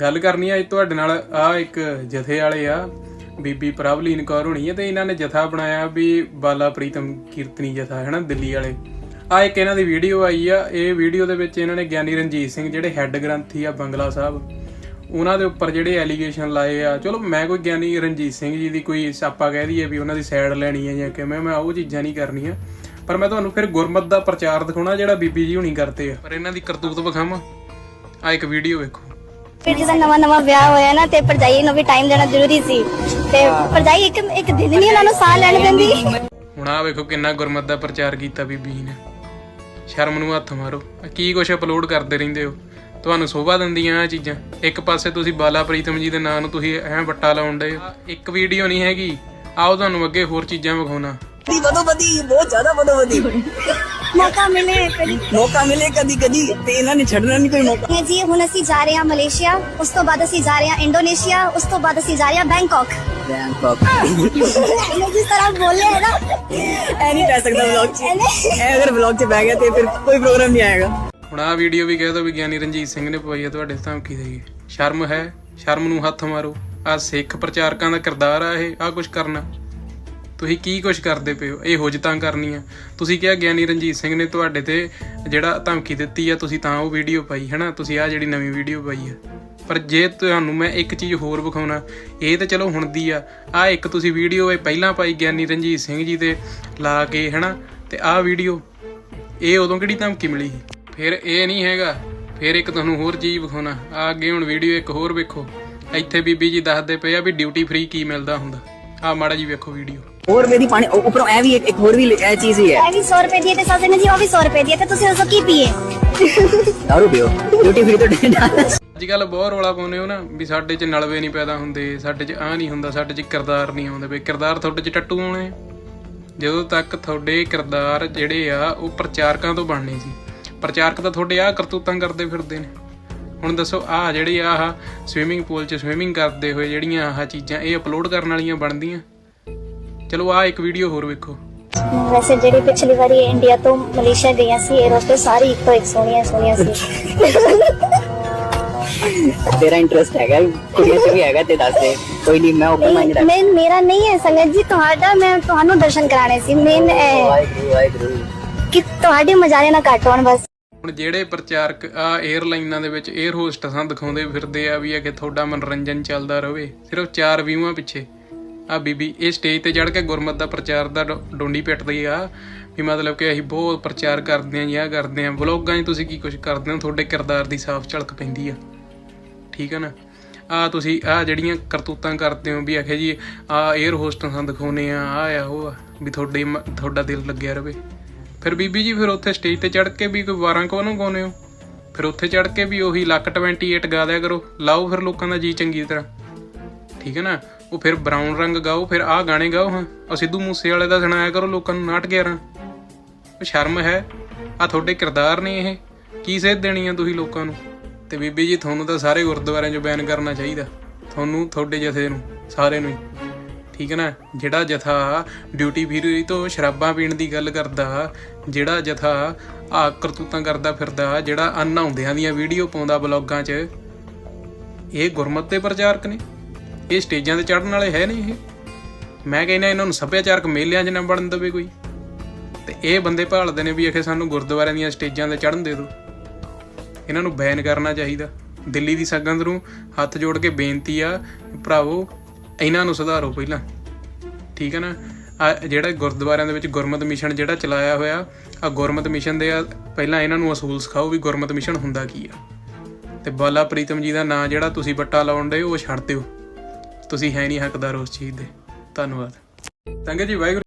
ਗੱਲ ਕਰਨੀ ਆ ਤੁਹਾਡੇ ਨਾਲ ਆ ਇੱਕ ਜਥੇ ਵਾਲੇ ਆ, ਬੀਬੀ ਪ੍ਰਭਲੀਨ ਕੌਰ ਹੋਣੀ ਹੈ ਤੇ ਇਹਨਾਂ ਨੇ ਜਥਾ ਬਣਾਇਆ ਵੀ ਬਾਲਾ ਪ੍ਰੀਤਮ ਕੀਰਤਨੀ ਜਥਾ ਹੈ ਨਾ ਦਿੱਲੀ ਵਾਲੇ। ਆ ਇੱਕ ਇਹਨਾਂ ਦੀ ਵੀਡੀਓ ਆਈ ਆ, ਇਹ ਵੀਡੀਓ ਦੇ ਵਿੱਚ ਇਹਨਾਂ ਨੇ ਗਿਆਨੀ ਰਣਜੀਤ ਸਿੰਘ, ਜਿਹੜੇ ਹੈੱਡ ਗ੍ਰੰਥੀ ਆ ਬੰਗਲਾ ਸਾਹਿਬ, ਉਹਨਾਂ ਦੇ ਉੱਪਰ ਜਿਹੜੇ ਐਲੀਗੇਸ਼ਨ ਲਾਏ ਆ। ਚਲੋ, ਮੈਂ ਕੋਈ ਗਿਆਨੀ ਰਣਜੀਤ ਸਿੰਘ ਜੀ ਦੀ ਕੋਈ ਆਪਾਂ ਕਹਿ ਦਈਏ ਵੀ ਉਹਨਾਂ ਦੀ ਸਾਈਡ ਲੈਣੀ ਹੈ ਜਾਂ ਕਿਵੇਂ, ਮੈਂ ਉਹ ਚੀਜ਼ਾਂ ਨਹੀਂ ਕਰਨੀਆਂ। ਪਰ ਮੈਂ ਤੁਹਾਨੂੰ ਫਿਰ ਗੁਰਮਤ ਦਾ ਪ੍ਰਚਾਰ ਦਿਖਾਉਣਾ ਜਿਹੜਾ ਬੀਬੀ ਜੀ ਹੁਣੀ ਕਰਦੇ ਆ। ਪਰ ਇਹਨਾਂ ਦੀ ਕਰਤੂਤ ਵਿਖਾਵਾਂ। ਆ ਇੱਕ ਵੀਡੀਓ ਵੇਖੋ। ਫਿਰ ਜਦੋਂ ਨਵਾਂ ਨਵਾਂ ਵਿਆਹ ਹੋਇਆ ਨਾ ਤੇ ਭਰਜਾਈ ਨੂੰ ਵੀ ਟਾਈਮ ਦੇਣਾ ਜ਼ਰੂਰੀ ਸੀ। ਤੇ ਭਰਜਾਈ ਇੱਕ ਇੱਕ ਦਿਨ ਨਹੀਂ ਉਹਨਾਂ ਨੂੰ ਸਾਹ ਲੈਣ ਦਿੰਦੀ। ਹੁਣ ਆ ਵੇਖੋ ਕਿੰਨਾ ਗੁਰਮਤ ਦਾ ਪ੍ਰਚਾਰ ਕੀਤਾ ਬੀਬੀ ਨੇ। ਸ਼ਰਮ ਨੂੰ ਹੱਥ ਮਾਰੋ। ਆਹ ਕੀ ਕੁਛ ਅਪਲੋਡ ਕਰਦੇ ਰਹਿੰਦੇ ਹੋ? ਤੁਹਾਨੂੰ ਸੋਭਾ ਦਿੰਦੀਆਂ ਆ ਚੀਜ਼ਾਂ। ਇੱਕ ਪਾਸੇ ਤੁਸੀਂ ਬਾਲਾ ਪ੍ਰੀਤਮ ਜੀ ਦੇ ਨਾਂ ਨੂੰ ਤੁਸੀਂ ਐਂ ਵੱਟਾ ਲਾਉਣ ਦੇ ਇੱਕ ਵੀਡੀਓ ਨਹੀਂ ਹੈਗੀ। ਆਓ ਤੁਹਾਨੂੰ ਅੱਗੇ ਹੋਰ ਚੀਜ਼ਾਂ ਵਿਖਾਉਣਾ। ਦੀ ਵਧੋ ਵਧੀ ਬਹੁਤ ਜ਼ਿਆਦਾ ਵਧੋ ਵਧੀ। ਮੌਕਾ ਮਿਲੇ ਕਦੀ। ਮੌਕਾ ਮਿਲੇ ਕਦੀ ਕਦੀ ਤੇ ਇਹਨਾਂ ਨੇ ਛੱਡਣਾ ਨਹੀਂ ਕੋਈ ਮੌਕਾ। ਹੈ ਜੀ ਹੁਣ ਅਸੀਂ ਜਾ ਰਹੇ ਹਾਂ ਮਲੇਸ਼ੀਆ ਉਸ ਤੋਂ ਬਾਅਦ ਅਸੀਂ ਜਾ ਰਹੇ ਹਾਂ ਇੰਡੋਨੇਸ਼ੀਆ ਉਸ ਤੋਂ ਬਾਅਦ ਅਸੀਂ ਜਾ ਰਹੇ ਹਾਂ ਬੈਂਕਾਕ। ਬੈਂਕਾਕ। ਇਹਨੇ ਜਿਸ ਤਰ੍ਹਾਂ ਬੋਲੇ ਹੈ ਨਾ। ਐ ਨਹੀਂ ਪੈ ਸਕਦਾ ਵਲੌਗ 'ਚ। ਐ ਅਗਰ ਵਲੌਗ 'ਚ ਬਹਿ ਗਿਆ ਤੇ ਫਿਰ ਕੋਈ ਪ੍ਰੋਗਰਾਮ ਨਹੀਂ ਆਏਗਾ। ਹੁਣ ਆ ਵੀਡੀਓ ਵੀ ਕਹਿ ਦੋ ਵਿਗਿਆਨੀ ਰਣਜੀਤ ਸਿੰਘ ਨੇ ਪਵਾਈ ਆ ਤੁਹਾਡੇ ਧਮਕੀ ਦੇਗੀ ਸ਼ਰਮ ਹੈ ਸ਼ਰਮ ਨੂੰ ਹੱਥ ਮਾਰੋ। ਆ ਸਿੱਖ ਪ੍ਰਚਾਰਕਾਂ ਦਾ ਕਿਰਦਾਰ ਆ ਇਹ ਆ ਕੁਝ ਕਰਨਾ। ਤੁਸੀਂ ਕੀ ਕੁਝ ਕਰਦੇ ਪਏ ਹੋ? ਇਹ ਹੁਜਤਾਂ ਕਰਨੀਆਂ ਤੁਸੀਂ ਕਿਹਾ ਗਿਆਨੀ ਰਣਜੀਤ ਸਿੰਘ ਨੇ ਤੁਹਾਡੇ ਤੇ ਜਿਹੜਾ ਧਮਕੀ ਦਿੱਤੀ ਆ, ਤੁਸੀਂ ਤਾਂ ਉਹ ਵੀਡੀਓ ਪਾਈ ਹੈ ਨਾ ਤੁਸੀਂ ਆ ਜਿਹੜੀ ਨਵੀਂ ਵੀਡੀਓ ਪਾਈ ਆ। ਪਰ ਜੇ ਤੁਹਾਨੂੰ ਮੈਂ ਇੱਕ ਚੀਜ਼ ਹੋਰ ਵਿਖਾਉਣਾ, ਇਹ ਤਾਂ ਚਲੋ ਹੁਣ ਦੀ ਆ। ਆ ਇੱਕ ਤੁਸੀਂ ਵੀਡੀਓ ਇਹ ਪਹਿਲਾਂ ਪਾਈ ਗਿਆਨੀ ਰਣਜੀਤ ਸਿੰਘ ਜੀ ਤੇ ਲਾ ਕੇ, ਹੈਨਾ? ਤੇ ਆ ਵੀਡੀਓ, ਇਹ ਉਦੋਂ ਕਿਹੜੀ ਧਮਕੀ ਮਿਲੀ ਫਿਰ ਇਹ ਨਹੀਂ ਹੈਗਾ। ਫਿਰ ਇੱਕ ਤੁਹਾਨੂੰ ਹੋਰ ਚੀਜ਼ ਵਿਖਾਉਣਾ। ਆ ਅੱਗੇ ਹੁਣ ਵੀਡੀਓ ਇੱਕ ਹੋਰ ਵੇਖੋ। ਇੱਥੇ ਬੀਬੀ ਜੀ ਦੱਸਦੇ ਪਏ ਆ ਵੀ ਡਿਊਟੀ ਫ੍ਰੀ ਕੀ ਮਿਲਦਾ ਹੁੰਦਾ। ਆ ਮਾੜਾ ਜੀ ਵੇਖੋ ਵੀਡੀਓ। ਹੋਰ ਮੇਰੀ ਪਾਣੀ ਉੱਪਰੋਂ ਐ ਵੀ ਇੱਕ ਇੱਕ ਹੋਰ ਵੀ ਇਹ ਚੀਜ਼ ਹੀ ਹੈ। ਇਹ ਵੀ 100 ਰੁਪਏ ਦੀ ਹੈ ਤੇ ਸਾਸੇ ਨੇ ਜੀ ਉਹ ਵੀ 100 ਰੁਪਏ ਦੀ ਹੈ ਤੇ ਤੁਸੀਂ ਦੱਸੋ ਕੀ ਪੀਏ? ਦਾਰੂ ਪੀਓ। ਡਿਊਟੀ ਫ੍ਰੀ ਤੋਂ ਅੱਜ ਕੱਲ ਬਹੁਤ ਰੌਲਾ ਪਾਉਂਦੇ ਹੋ ਨਾ ਵੀ ਸਾਡੇ 'ਚ ਨਲਵੇ ਨਹੀਂ ਪੈਦਾ ਹੁੰਦੇ ਸਾਡੇ 'ਚ ਆ ਨਹੀਂ ਹੁੰਦਾ ਸਾਡੇ 'ਚ ਕਿਰਦਾਰ ਨਹੀਂ ਆਉਂਦੇ ਵੀ ਕਿਰਦਾਰ ਤੁਹਾਡੇ 'ਚ ਟੱਟੂ ਆਉਣੇ। ਜਦੋਂ ਤੱਕ ਤੁਹਾਡੇ ਕਿਰਦਾਰ ਜਿਹੜੇ ਆ ਉਹ ਪ੍ਰਚਾਰਕਾਂ ਤੋਂ ਬਣਨੇ ਸੀ। ਪ੍ਰਚਾਰਕ ਤਾਂ ਤੁਹਾਡੇ ਆ ਕਰਤੂਤਾਂ ਕਰਦੇ ਫਿਰਦੇ ਨੇ। ਹੁਣ ਦੱਸੋ ਆ ਜਿਹੜੇ ਆਹ ਸਵਿਮਿੰਗ ਪੂਲ 'ਚ ਸਵਿਮਿੰਗ ਕਰਦੇ ਹੋਏ ਜਿਹੜੀਆਂ ਆਹ ਚੀਜ਼ਾਂ ਇਹ ਅਪਲੋਡ ਕਰਨ ਵਾਲੀਆਂ ਬਣਦੀਆਂ? ਚਲੋ ਆ ਇੱਕ ਵੀਡੀਓ ਹੋਰ ਵੇਖੋ। ਵੈਸੇ ਜਿਹੜੀ ਪਿਛਲੀ ਵਾਰੀ ਇੰਡੀਆ ਤੋਂ ਮਲੇਸ਼ੀਆ ਗਈਆਂ ਸੀ 에ਅਰ ਹੋਸਟਸ ਸਾਰੀ ਇੱਕੋ ਇੱਕ ਸੋਹਣੀਆਂ ਸੋਹਣੀਆਂ ਸੀ। ਤੇਰਾ ਇੰਟਰਸਟ ਹੈਗਾ ਕੁੜੀਆਂ ਚ ਵੀ ਹੈਗਾ ਤੇ ਦੱਸ ਦੇ। ਕੋਈ ਨਹੀਂ ਮੈਂ ਓਪਨ ਮਾਈਂਡ ਰੱਖ ਮੈਂ ਮੇਰਾ ਨਹੀਂ ਹੈ ਸੰਗਤ ਜੀ ਤੁਹਾਡਾ ਮੈਂ ਤੁਹਾਨੂੰ ਦਰਸ਼ਨ ਕਰਾਣੇ ਸੀ। ਮੇਨ ਹੈ ਕਿ ਤੁਹਾਡੇ ਮਜ਼ਾਰੇ ਨਾ ਘਟਵਣ ਬਸ। ਹੁਣ ਜਿਹੜੇ ਪ੍ਰਚਾਰਕ ਆ 에ਅਰਲਾਈਨਾਂ ਦੇ ਵਿੱਚ 에ਅਰ ਹੋਸਟਸਾਂ ਦਿਖਾਉਂਦੇ ਫਿਰਦੇ ਆ ਵੀ ਆ ਕਿ ਤੁਹਾਡਾ ਮਨੋਰੰਜਨ ਚੱਲਦਾ ਰਹੇ ਸਿਰਫ ਚਾਰ ਵਿਊਆਂ ਪਿੱਛੇ। ਆ ਬੀਬੀ ਇਹ ਸਟੇਜ ਤੇ ਚੜ ਕੇ ਗੁਰਮਤ ਦਾ ਪ੍ਰਚਾਰ ਦਾ ਡੋ- ਡੋਂਡੀ ਪਿੱਟਦੀ ਆ ਵੀ ਮਤਲਬ ਕਿ ਅਸੀਂ ਬਹੁਤ ਪ੍ਰਚਾਰ ਕਰਦੇ ਆਂ ਜਾਂ ਕਰਦੇ ਆਂ ਵਲੋਗਾਂ 'ਚ ਤੁਸੀਂ ਕੀ ਕੁਝ ਕਰਦੇ ਹੋ? ਤੁਹਾਡੇ ਕਿਰਦਾਰ ਦੀ ਸਾਫ਼ ਝਲਕ ਪੈਂਦੀ ਆ। ਠੀਕ ਹੈ ਨਾ? ਆ ਤੁਸੀਂ ਆ ਜਿਹੜੀਆਂ ਕਰਤੂਤਾਂ ਕਰਦੇ ਹੋ ਵੀ ਆਖੇ ਜੀ ਆ 에ਅਰ ਹੋਸਟਸਾਂ ਦਿਖਾਉਨੇ ਆ ਆ ਆ ਉਹ ਆ, ਵੀ ਤੁਹਾਡੇ ਤੁਹਾਡਾ ਦਿਲ ਲੱਗਿਆ ਰਵੇ। ਫਿਰ ਬੀਬੀ ਜੀ ਫਿਰ ਉੱਥੇ ਸਟੇਜ ਤੇ ਚੜ ਕੇ ਵੀ ਕੋਈ ਵਾਰਾਂ ਕੋ ਨੂੰ ਗਾਉਂਦੇ ਹੋ? ਫਿਰ ਉੱਥੇ ਚੜ ਕੇ ਵੀ ਉਹੀ ਲੱਕ 28 ਗਾ ਦਿਆ ਕਰੋ। ਲਾਓ ਫਿਰ ਲੋਕਾਂ ਦਾ ਜੀ ਚੰਗੀ ਤਰ੍ਹਾਂ। ਠੀਕ ਹੈ ਨਾ? ਉਹ ਫਿਰ ਬਰਾਊਨ ਰੰਗ ਗਾਓ, ਫਿਰ ਆਹ ਗਾਣੇ ਗਾਓ, ਹਾਂ। ਉਹ ਸਿੱਧੂ ਮੂਸੇ ਵਾਲੇ ਦਾ ਸੁਣਾਇਆ ਕਰੋ ਲੋਕਾਂ ਨੂੰ, ਨਾਟ 11 ਉਹ ਸ਼ਰਮ ਹੈ। ਆ ਤੁਹਾਡੇ ਕਿਰਦਾਰ ਨੇ ਇਹ। ਕੀ ਸੇਧ ਦੇਣੀ ਆ ਤੁਸੀਂ ਲੋਕਾਂ ਨੂੰ? ਤੇ ਬੀਬੀ ਜੀ, ਤੁਹਾਨੂੰ ਤਾਂ ਸਾਰੇ ਗੁਰਦੁਆਰਿਆਂ 'ਚ ਬੈਨ ਕਰਨਾ ਚਾਹੀਦਾ। ਤੁਹਾਨੂੰ, ਤੁਹਾਡੇ ਜਥੇ ਨੂੰ ਸਾਰੇ ਨੂੰ ਠੀਕ ਹੈ ਨਾ? ਜਿਹੜਾ ਜਥਾ ਡਿਊਟੀ ਫ੍ਰੀ ਤੋਂ ਸ਼ਰਾਬਾਂ ਪੀਣ ਦੀ ਗੱਲ ਕਰਦਾ, ਜਿਹੜਾ ਜਥਾ ਆ ਕਰਤੂਤਾਂ ਕਰਦਾ ਫਿਰਦਾ, ਜਿਹੜਾ ਅਨਹਾਉਂਦਿਆਂ ਦੀਆਂ ਵੀਡੀਓ ਪਾਉਂਦਾ ਬਲੌਗਾਂ 'ਚ, ਇਹ ਗੁਰਮਤ ਦੇ ਪ੍ਰਚਾਰਕ ਨੇ। ਇਹ ਸਟੇਜਾਂ ਤੇ ਚੜਨ ਵਾਲੇ ਹੈ ਨਹੀਂ ਇਹ। ਮੈਂ ਕਹਿੰਦਾ ਇਹਨਾਂ ਨੂੰ ਸੱਭਿਆਚਾਰਕ ਮੇਲਿਆਂ 'ਚ ਨਾ ਬਣਨ ਦੇਵੇ ਕੋਈ। ਤੇ ਇਹ ਬੰਦੇ ਭਾਲਦੇ ਨੇ ਵੀ ਆਖੇ ਸਾਨੂੰ ਗੁਰਦੁਆਰਿਆਂ ਦੀਆਂ ਸਟੇਜਾਂ ਤੇ ਚੜਨ ਦੇ ਦਿਓ ਇਹਨਾਂ ਨੂੰ ਬੈਨ ਕਰਨਾ ਚਾਹੀਦਾ। ਦਿੱਲੀ ਦੀ ਸੰਗਤ ਨੂੰ ਹੱਥ ਜੋੜ ਕੇ ਬੇਨਤੀ ਆ, ਭਰਾਵੋ, ਇਹਨਾਂ ਨੂੰ ਸੁਧਾਰੋ ਪਹਿਲਾਂ। ਠੀਕ ਹੈ ਨਾ? ਆ ਜਿਹੜਾ ਗੁਰਦੁਆਰਿਆਂ ਦੇ ਵਿੱਚ ਗੁਰਮਤ ਮਿਸ਼ਨ ਜਿਹੜਾ ਚਲਾਇਆ ਹੋਇਆ, ਆ ਗੁਰਮਤ ਮਿਸ਼ਨ ਦੇ ਪਹਿਲਾਂ ਇਹਨਾਂ ਨੂੰ ਅਸੂਲ ਸਿਖਾਓ ਵੀ ਗੁਰਮਤ ਮਿਸ਼ਨ ਹੁੰਦਾ ਕੀ ਆ। ਤੇ ਬਾਲਾ ਪ੍ਰੀਤਮ ਜੀ ਦਾ ਨਾਂ ਜਿਹੜਾ ਤੁਸੀਂ ਬੱਟਾ ਲਾਉਣ ਦੇ ਉਹ ਛੱਡ ਦਿਓ। ਤੁਸੀਂ ਹੈ ਨਹੀਂ ਹੱਕਦਾਰ ਉਸ ਚੀਜ਼ ਦੇ। ਧੰਨਵਾਦ। ਸੰਗਤ ਜੀ ਵਾਹਿਗੁਰੂ।